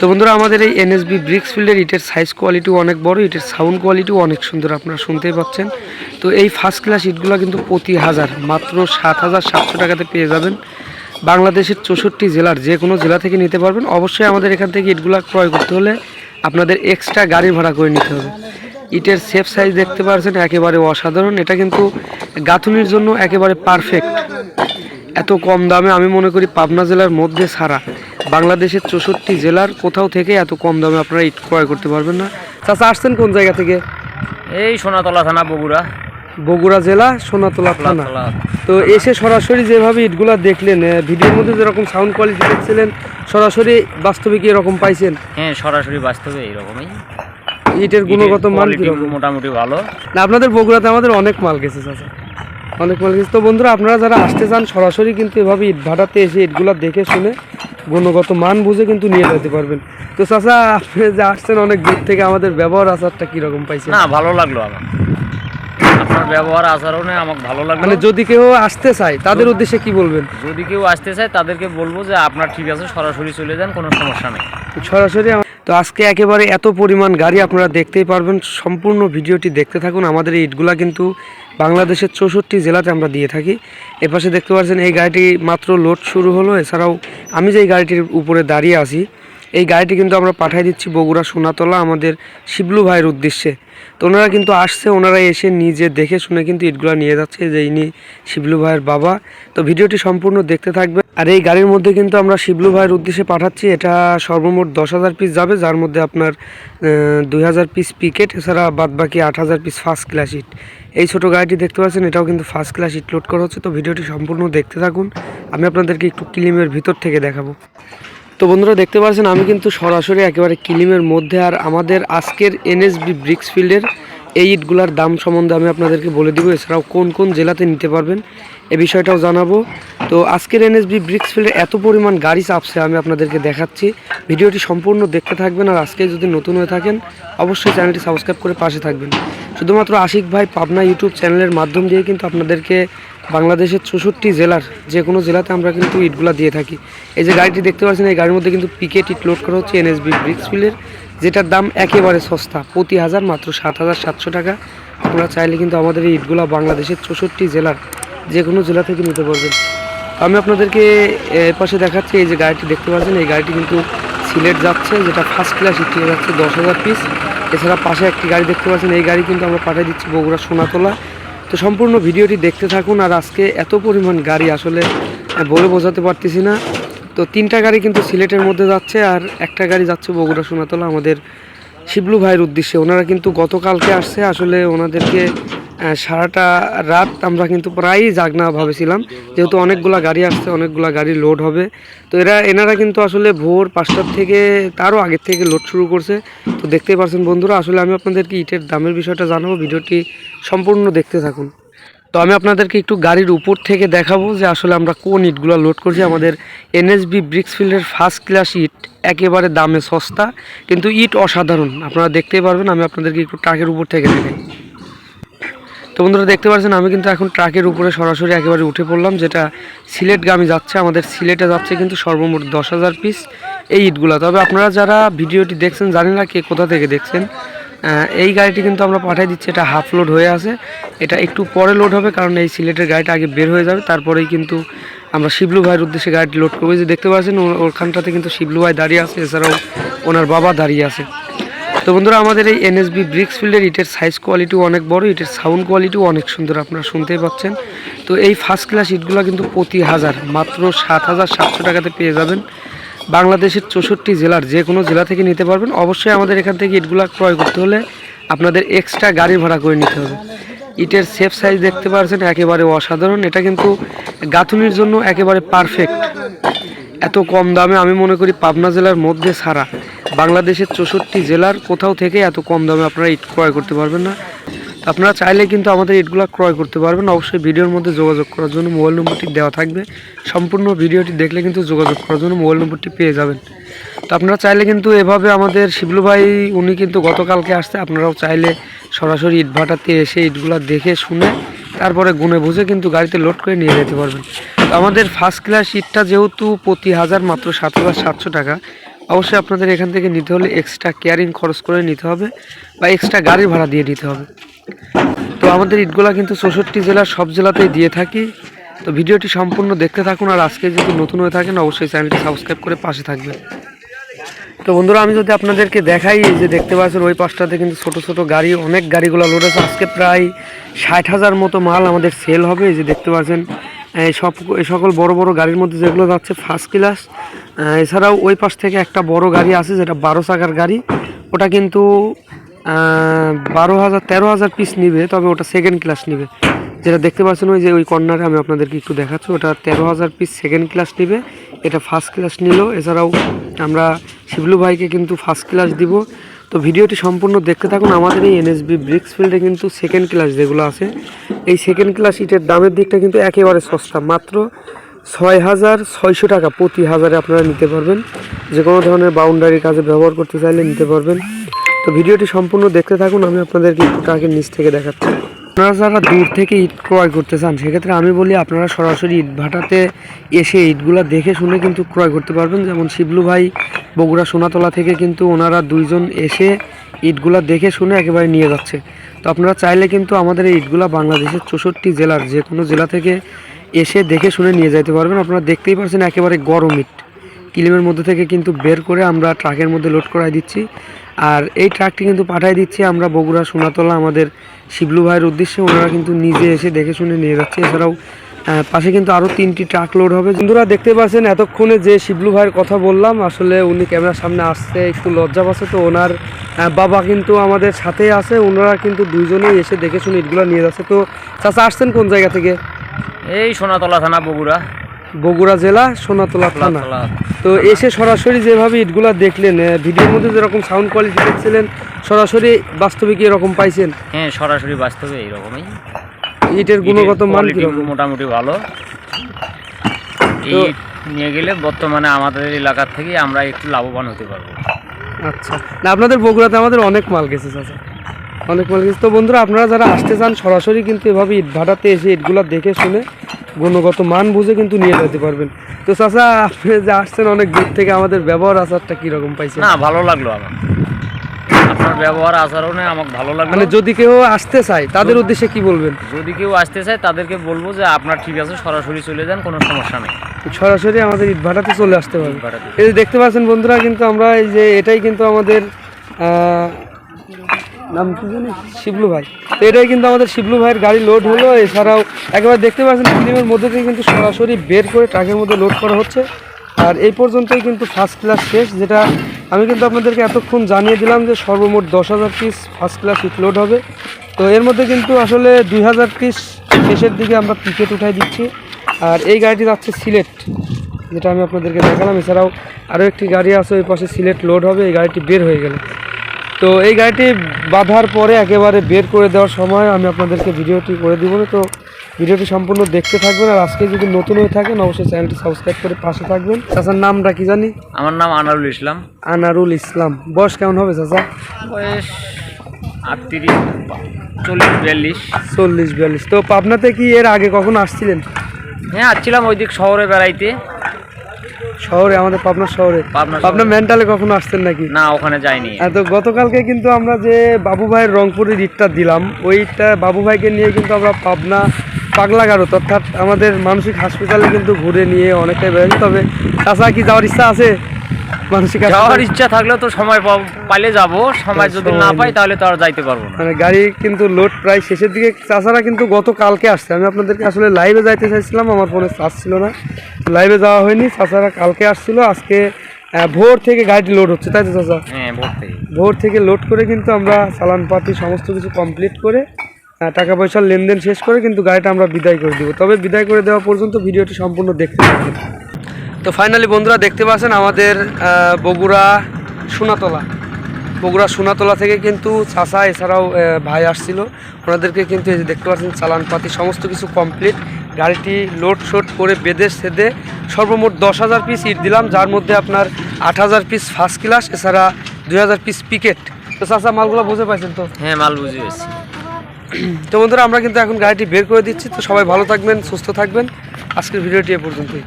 তো বন্ধুরা, আমাদের এই এনএসবি ব্রিক্স ফিল্ডের ইটের সাইজ কোয়ালিটিও অনেক বড় ইটের সাউন্ড কোয়ালিটিও অনেক সুন্দর আপনারা শুনতেই পাচ্ছেন। তো এই ফার্স্ট ক্লাস ইটগুলো কিন্তু প্রতি হাজার, মাত্র সাত হাজার সাতশো টাকাতে পেয়ে যাবেন। বাংলাদেশের চৌষট্টি জেলার যে কোনো জেলা থেকে নিতে পারবেন। অবশ্যই আমাদের এখান থেকে ইটগুলো ক্রয় করতে হলে আপনাদের এক্সট্রা গাড়ি ভাড়া করে নিতে হবে। ইটের সেফ সাইজ দেখতে পাচ্ছেন একেবারে অসাধারণ। এটা কিন্তু গাঁথুনির জন্য একেবারে পারফেক্ট এত কম দামে আমি মনে করি পাবনা জেলার মধ্যে ছাড়া বাংলাদেশের চৌষট্টি জেলার কোথাও থেকে এত কম দামে আপনারা ইট ক্রয় করতে পারবেন না। চাচা আসছেন কোন জায়গা থেকে? এই সোনাতলা থানা বগুড়া। বগুড়া জেলা সোনাতলা থানা। তো এসে সরাসরি যেভাবে ইটগুলা দেখলেন ভিডিওর মধ্যে যেরকম সাউন্ড কোয়ালিটি দেখছিলেন সরাসরি বাস্তবে কি এরকম পাইছেন? হ্যাঁ সরাসরি বাস্তবে এইরকমই। ইটের গুণগত মান মোটামুটি ভালো। না আপনাদের বগুড়াতে আমাদের অনেক মাল গেছে চাচা। অনেক মাল গেছে। তো বন্ধুরা আপনারা যারা আসতে চান সরাসরি কিন্তু এভাবে ইট ভাটাতে এসে ইটগুলো দেখে শুনে গুণগত মান বুঝে কিন্তু নিয়ে যেতে পারবেন। তো চাচা আপনি যে আসছেন অনেক দূর থেকে আমাদের ব্যবহার আচারটা কীরকম পাইছেন? না ভালো লাগল আমার। আপনার ব্যবহার আচরণে আমাকে ভালো লাগল। মানে যদি কেউ আসতে চায় তাদের উদ্দেশ্যে কি বলবেন? যদি কেউ আসতে চায় তাদেরকে বলব যে আপনার ঠিক আছে সরাসরি চলে যান কোনো সমস্যা নেই। সরাসরি তো আজকে একেবারে এত পরিমাণ গাড়ি আপনারা দেখতেই পারবেন। সম্পূর্ণ ভিডিওটি দেখতে থাকুন। আমাদের এই ইটগুলা কিন্তু বাংলাদেশের চৌষট্টি জেলাতে আমরা দিয়ে থাকি। এপাশে দেখতে পাচ্ছেন, এই গাড়িটি মাত্র লোড শুরু হলো। এছাড়াও আমি যে এই গাড়িটির উপরে দাঁড়িয়ে আছি এই গাড়িটি কিন্তু আমরা পাঠিয়ে দিচ্ছি বগুড়া সোনাতলা আমাদের শিবলু ভাইয়ের উদ্দেশ্যে। তো ওনারা কিন্তু আসছে, ওনারা এসে নিজে দেখে শুনে কিন্তু ইটগুলো নিয়ে যাচ্ছে, যে ইনি শিবলু ভাইয়ের বাবা। তো ভিডিওটি সম্পূর্ণ দেখতে থাকবে আর এই গাড়ির মধ্যে কিন্তু আমরা শিবলু ভাইয়ের উদ্দেশ্যে পাঠাচ্ছি, এটা সর্বমোট দশ হাজার পিস যাবে, যার মধ্যে আপনার দুই হাজার পিস পিকেট এছাড়া বাদ বাকি আট হাজার পিস ফার্স্ট ক্লাস ইট এই ছোটো গাড়িটি দেখতে পাচ্ছেন, এটাও কিন্তু ফার্স্ট ক্লাস ইট লোড করা হচ্ছে। তো ভিডিওটি সম্পূর্ণ দেখতে থাকুন, আমি আপনাদেরকে একটু ক্লিমের ভিতর থেকে দেখাবো। তো বন্ধুরা দেখতে পাচ্ছেন, আমি কিন্তু সরাসরি একেবারে কিলিমের মধ্যে আর আমাদের আজকের এনএসবি ব্রিক্স ফিল্ডের এই ইটগুলার দাম সম্বন্ধে আমি আপনাদেরকে বলে দিব, এছাড়াও কোন কোন জেলাতে নিতে পারবেন এ বিষয়টাও জানাব। তো আজকের এনএসবি ব্রিক্স ফিল্ডে এত পরিমাণ গাড়ি চাপছে, আমি আপনাদেরকে দেখাচ্ছি। ভিডিওটি সম্পূর্ণ দেখতে থাকবেন আর আজকে যদি নতুন হয়ে থাকেন, অবশ্যই চ্যানেলটি সাবস্ক্রাইব করে পাশে থাকবেন। শুধুমাত্র আশিক ভাই পাবনা ইউটিউব চ্যানেলের মাধ্যম দিয়ে কিন্তু আপনাদেরকে বাংলাদেশের চৌষট্টি জেলার যে কোনো জেলাতে আমরা কিন্তু ইটগুলা দিয়ে থাকি। এই যে গাড়িটি দেখতে পাচ্ছেন, এই গাড়ির মধ্যে কিন্তু পিকেট ইট লোড করা হচ্ছে, এনএসবি ব্রিক্সফিলের যেটার দাম একেবারে সস্তা, প্রতি হাজার মাত্র সাত হাজার সাতশো টাকা। আপনারা চাইলে কিন্তু আমাদের এই ইটগুলা বাংলাদেশের চৌষট্টি জেলার যে কোনো জেলা থেকে নিতে পারবেন। আমি আপনাদেরকে পাশে দেখাচ্ছি, এই যে গাড়িটি দেখতে পাচ্ছেন, এই গাড়িটি কিন্তু সিলেট যাচ্ছে, যেটা ফার্স্ট ক্লাস ইট যাচ্ছে দশ হাজার পিস এছাড়া পাশে একটি গাড়ি দেখতে পাচ্ছেন, এই গাড়ি কিন্তু আমরা পাঠিয়ে দিচ্ছি বগুড়া সোনাতলা। তো সম্পূর্ণ ভিডিওটি দেখতে থাকুন আর আজকে এত পরিমাণ গাড়ি আসলে বলে বোঝাতে পারতেছি না। তো তিনটা গাড়ি কিন্তু সিলেটের মধ্যে যাচ্ছে আর একটা গাড়ি যাচ্ছে বগুড়া, সোনাতলা, আমাদের শিবলু ভাইয়ের উদ্দেশ্যে, ওনারা কিন্তু গতকালকে আসছে, আসলে ওনাদেরকে সারাটা রাত আমরা কিন্তু প্রায়ই জাগনা ভাবেছিলাম, যেহেতু অনেকগুলা গাড়ি আসছে, অনেকগুলা গাড়ি লোড হবে। তো এরা, এনারা কিন্তু আসলে ভোর পাঁচটার থেকে, তারও আগের থেকে লোড শুরু করছে। তো দেখতেই পারছেন বন্ধুরা, আসলে আমি আপনাদেরকে ইটের দামের বিষয়টা জানাব, ভিডিওটি সম্পূর্ণ দেখতে থাকুন। তো আমি আপনাদেরকে একটু গাড়ির উপর থেকে দেখাবো যে আসলে আমরা কোন ইটগুলো লোড করছি। আমাদের এনএসবি ব্রিক্সফিল্ডের ফার্স্ট ক্লাস ইট একেবারে দামে সস্তা, কিন্তু ইট অসাধারণ। আপনারা দেখতেই পারবেন, আমি আপনাদেরকে একটু ট্রাকের উপর থেকে দেখাই। তো বন্ধুরা, দেখতে পাচ্ছেন, আমি কিন্তু এখন ট্রাকের উপরে সরাসরি একেবারে উঠে পড়লাম, যেটা সিলেটগামী যাচ্ছে, আমাদের সিলেটে যাচ্ছে কিন্তু সর্বমোট দশ হাজার পিস এই ইটগুলা। তবে আপনারা যারা ভিডিওটি দেখছেন, জানি না কে কোথা থেকে দেখছেন এই গাড়িটি কিন্তু আমরা পাঠিয়ে দিচ্ছি, এটা হাফ লোড হয়ে আছে। এটা একটু পরে লোড হবে, কারণ এই সিলেটের গাড়িটা আগে বের হয়ে যাবে, তারপরেই কিন্তু আমরা শিবলু ভাইয়ের উদ্দেশ্যে গাড়িটি লোড করব। যে দেখতে পাচ্ছেন ওখানটাতে কিন্তু শিবলু ভাই দাঁড়িয়ে আছে, এছাড়াও ওনার বাবা দাঁড়িয়ে আছে। তো বন্ধুরা, আমাদের এই এনএসবি ব্রিক্স ফিল্ডের ইটের সাইজ কোয়ালিটিও অনেক বড় ইটের সাউন্ড কোয়ালিটিও অনেক সুন্দর, আপনারা শুনতেই পাচ্ছেন। তো এই ফার্স্ট ক্লাস ইটগুলো কিন্তু প্রতি হাজার, মাত্র সাত হাজার সাতশো টাকাতে পেয়ে যাবেন। বাংলাদেশের চৌষট্টি জেলার যে কোনো জেলা থেকে নিতে পারবেন। অবশ্যই আমাদের এখান থেকে ইটগুলো ক্রয় করতে হলে আপনাদের এক্সট্রা গাড়ি ভাড়া করে নিতে হবে। ইটের সেফ সাইজ দেখতে পাচ্ছেন একেবারে অসাধারণ। এটা কিন্তু গাঁথুনির জন্য একেবারে পারফেক্ট এত কম দামে আমি মনে করি পাবনা জেলার মধ্যে ছাড়া। বাংলাদেশের চৌষট্টি জেলার কোথাও থেকে এত কম দামে আপনারা ইট ক্রয় করতে পারবেন না। আপনারা চাইলে কিন্তু আমাদের ইটগুলো ক্রয় করতে পারবেন। অবশ্যই ভিডিওর মধ্যে যোগাযোগ করার জন্য মোবাইল নম্বরটি দেওয়া থাকবে। সম্পূর্ণ ভিডিওটি দেখলে কিন্তু যোগাযোগ করার জন্য মোবাইল নম্বরটি পেয়ে যাবেন। তো আপনারা চাইলে কিন্তু এভাবে আমাদের শিবলু ভাই, উনি কিন্তু গতকালকে আসতে আপনারাও চাইলে সরাসরি ইট ভাটাতে এসে ইটগুলো দেখে শুনে তারপরে গুনে বুঝে কিন্তু গাড়িতে লোড করে নিয়ে যেতে পারবেন। তো আমাদের ফার্স্ট ক্লাস ইটটা যেহেতু প্রতি হাজার মাত্র সাত সাতশো টাকা। অবশ্যই আপনাদের এখান থেকে নিতে হলে এক্সট্রা কেয়ারিং খরচ করে নিতে হবে বা এক্সট্রা গাড়ি ভাড়া দিয়ে নিতে হবে। তো আমাদের ইটগুলা কিন্তু চৌষট্টি জেলার সব জেলাতেই দিয়ে থাকি। তো ভিডিওটি সম্পূর্ণ দেখতে থাকুন আর আজকে যদি নতুন হয়ে থাকেন, অবশ্যই চ্যানেলটি সাবস্ক্রাইব করে পাশে থাকবেন। তো বন্ধুরা, আমি যদি আপনাদেরকে দেখাই যে দেখতে পাচ্ছেন, ওই পাশটাতে কিন্তু ছোট ছোট গাড়ি, অনেক গাড়িগুলো লোড আছে। আজকে প্রায় ষাট হাজার মতো মাল আমাদের সেল হবে। যে দেখতে পাচ্ছেন সব, এই সকল বড় বড় গাড়ির মধ্যে যেগুলো যাচ্ছে ফার্স্ট ক্লাস এছাড়াও ওই পাশ থেকে একটা বড় গাড়ি আছে যেটা বারো চাকার গাড়ি। ওটা কিন্তু বারো হাজার, তেরো হাজার পিস নিবে, তবে ওটা সেকেন্ড ক্লাস নিবে। যেটা দেখতে পাচ্ছেন ওই যে ওই কর্নারে আমি আপনাদেরকে একটু দেখাচ্ছি, ওটা তেরো হাজার পিস সেকেন্ড ক্লাস নিবে। এটা ফার্স্ট ক্লাস নিল। এছাড়াও আমরা শিবলু ভাইকে কিন্তু ফার্স্ট ক্লাস দিব। তো ভিডিওটি সম্পূর্ণ দেখতে থাকুন। আমাদের এই এনএসবি ব্রিক্স ফিল্ডে কিন্তু সেকেন্ড ক্লাস যেগুলো আছে, এই সেকেন্ড ক্লাস ইটের দামের দিকটা কিন্তু একেবারে সস্তা। মাত্র ছয় হাজার ছয়শো টাকা প্রতি হাজারে আপনারা নিতে পারবেন। যে কোনো ধরনের বাউন্ডারি কাজে ব্যবহার করতে চাইলে নিতে পারবেন। তো ভিডিওটি সম্পূর্ণ দেখতে থাকুন। আমি আপনাদেরকে ট্রাকের নিচ থেকে দেখাচ্ছি। আপনারা যারা দূর থেকে ইট ক্রয় করতে চান, সেক্ষেত্রে আমি বলি আপনারা সরাসরি ইট ভাটাতে এসে ইটগুলা দেখে শুনে কিন্তু ক্রয় করতে পারবেন। যেমন শিবলু ভাই বগুড়া সোনাতলা থেকে কিন্তু ওনারা দুইজন এসে ইটগুলা দেখে শুনে একেবারে নিয়ে যাচ্ছে। তো আপনারা চাইলে কিন্তু আমাদের এই ইটগুলা বাংলাদেশের চৌষট্টি জেলার যে কোনো জেলা থেকে এসে দেখে শুনে নিয়ে যেতে পারবেন। আপনারা দেখতেই পাচ্ছেন একেবারে গরম ইট কিলিমের মধ্যে থেকে কিন্তু বের করে আমরা ট্রাকের মধ্যে লোড করাই দিচ্ছি। আর এই ট্রাকটি কিন্তু পাঠাই দিচ্ছি আমরা বগুড়া সোনাতলা আমাদের শিবলু ভাইয়ের উদ্দেশ্যে, ওনারা কিন্তু নিজে এসে দেখে শুনে নিয়ে যাচ্ছে। এছাড়াও পাশে কিন্তু আরও তিনটি ট্রাক লোড হবে। বন্ধুরা, দেখতে পাচ্ছেন, এতক্ষণে যে শিবলু ভাইয়ের কথা বললাম, আসলে উনি ক্যামেরার সামনে আসতে একটু লজ্জা পাচ্ছে তো। ওনার বাবা কিন্তু আমাদের সাথেই আছে, ওনারা কিন্তু দুইজনেই এসে দেখে শুনে ইটগুলো নিয়ে যাচ্ছে। তো, চাচা, আসছেন কোন জায়গা থেকে? এই সোনাতলা থানা বগুড়া। বগুড়া জেলা সোনাতলা থানা। তো এসে সরাসরি যেভাবে ইটগুলা দেখলেন ভিডিওর মধ্যে যেরকম সাউন্ড কোয়ালিটি দেখছিলেন সরাসরি বাস্তবে কি এরকম পাইছেন? হ্যাঁ সরাসরি বাস্তবে এইরকমই। ইটের গুণগত মান কীরকম? মোটামুটি ভালো। ইট নিয়ে গেলে বর্তমানে আমাদের এলাকার থেকে আমরা একটু লাভবান হতে পারব। আচ্ছা। না আপনাদের বগুড়াতে আমাদের অনেক মাল গেছে চাচা। অনেক মাল তো বন্ধুরা আপনারা যারা আসতে চান সরাসরি কিন্তু এভাবে ইট ভাটাতে এসে ইটগুলা দেখে শুনে গুণগত মান বুঝে কিন্তু নিয়ে যেতে পারবেন। তো চাচা আপনি যে আসছেন অনেক দূর থেকে আমাদের ব্যবহার আচারটা কীরকম পাইছেন? না ভালো লাগল আমার। আপনার ব্যবহার আচরণে আমাকে ভালো লাগল। মানে যদি কেউ আসতে চায় তাদের উদ্দেশ্যে কি বলবেন? যদি কেউ আসতে চায় তাদেরকে বলব যে আপনার ঠিক আছে সরাসরি চলে যান কোনো সমস্যা নেই। সরাসরি আমাদের ইট ভাটাতে চলে আসতে পারবে ভাটাতে। এই যে দেখতে পাচ্ছেন বন্ধুরা কিন্তু আমরা এই যে এটাই কিন্তু আমাদের নাম কি জানি? শিবলু ভাই। তো এটাই কিন্তু আমাদের শিবলু ভাইয়ের গাড়ি লোড হলো। এছাড়াও একেবারে দেখতে পাচ্ছেন ফিল্মের মধ্যে থেকে কিন্তু সরাসরি বের করে ট্রাকের মধ্যে লোড করা হচ্ছে। আর এই পর্যন্তই কিন্তু ফার্স্ট ক্লাস শেষ, যেটা আমি কিন্তু আপনাদেরকে এতক্ষণ জানিয়ে দিলাম যে সর্বমোট দশ হাজার পিস ফার্স্ট ক্লাস লোড হবে। তো এর মধ্যে কিন্তু আসলে দুই হাজার পিস শেষের দিকে আমরা টিকিট উঠাই দিচ্ছি। আর এই গাড়িটি যাচ্ছে সিলেট, যেটা আমি আপনাদেরকে দেখালাম। এছাড়াও আরও একটি গাড়ি আছে, ওই পাশে সিলেট লোড হবে। এই গাড়িটি বের হয়ে গেল। তো এই গাড়িটি বাঁধার পরে একেবারে বের করে দেওয়ার সময় আমি আপনাদেরকে ভিডিওটি করে দিব তো ভিডিওটি সম্পূর্ণ দেখতে থাকবেন আর আজকে যদি নতুন হয়ে থাকেন অবশ্যই চ্যানেলটি সাবস্ক্রাইব করে পাশে থাকবেন। চাচার নামটা কি জানি? আমার নাম আনারুল ইসলাম। আনারুল ইসলাম। বয়স কেমন হবে চাচা? বয়স আটত্রিশ চল্লিশ বিয়াল্লিশ। চল্লিশ বিয়াল্লিশ। তো পাবনাতে কি এর আগে কখন আসছিলেন? হ্যাঁ আসছিলাম ওই দিক শহরে বেড়াইতে। শহরে আমাদের পাবনা শহরে। পাবনা মেন্টালে কখনো আসছেন নাকি? না ওখানে যাইনি। তো গতকালকে কিন্তু আমরা যে বাবু ভাইয়ের রংপুরের ইটটা দিলাম ওই ইটটা বাবু ভাইকে নিয়ে কিন্তু আমরা পাবনা পাগলাগারত অর্থাৎ আমাদের মানসিক হাসপাতালে কিন্তু ঘুরে নিয়ে অনেকটাই বেড়েছি তবে তাছাড়া কি যাওয়ার ইচ্ছা আছে? মানসিক যাওয়ার হাসপাতালে? ইচ্ছা থাকলেও তো সময় পাব- পাইলে যাব। সময় যদি না পাই তাহলে তো আর যাইতে পারব না। মানে গাড়ি কিন্তু লোড প্রায় শেষের দিকে তাছাড়া কিন্তু গতকালকে আসছে। আমি আপনাদেরকে আসলে লাইভে যাইতে চাইছিলাম আমার ফোনে চার্জ ছিল না। লাইভে যাওয়া হয়নি তাছাড়া কালকে আসছিল আজকে ভোর থেকে গাড়িটি লোড হচ্ছে তাই তো চাচা? হ্যাঁ ভোর থেকে। ভোর থেকে লোড করে কিন্তু আমরা চালানপাতি সমস্ত কিছু কমপ্লিট করে টাকা পয়সার লেনদেন শেষ করে কিন্তু গাড়িটা আমরা বিদায় করে দিব। তবে বিদায় করে দেওয়া পর্যন্ত ভিডিওটি সম্পূর্ণ দেখতে থাকবেন তো ফাইনালি বন্ধুরা দেখতে পাচ্ছেন আমাদের বগুড়া সোনাতলা। বগুড়া সোনাতলা থেকে কিন্তু চাষা এছাড়াও ভাই আসছিল। ওনাদেরকে কিন্তু এই যে দেখতে পাচ্ছেন চালানপাতি সমস্ত কিছু কমপ্লিট গাড়িটি লোড শোড করে বেঁধে সেদে সর্বমোট দশ হাজার পিস ইট দিলাম যার মধ্যে আপনার আট হাজার পিস ফার্স্ট ক্লাস এছাড়া দুই হাজার পিস পিকেট তো চাষা মালগুলো বুঝে পাইছেন তো? হ্যাঁ মাল বুঝে গেছি তো বন্ধুরা আমরা কিন্তু এখন গাড়িটি বের করে দিচ্ছি। তো সবাই ভালো থাকবেন সুস্থ থাকবেন। আজকের ভিডিওটি এ পর্যন্তই।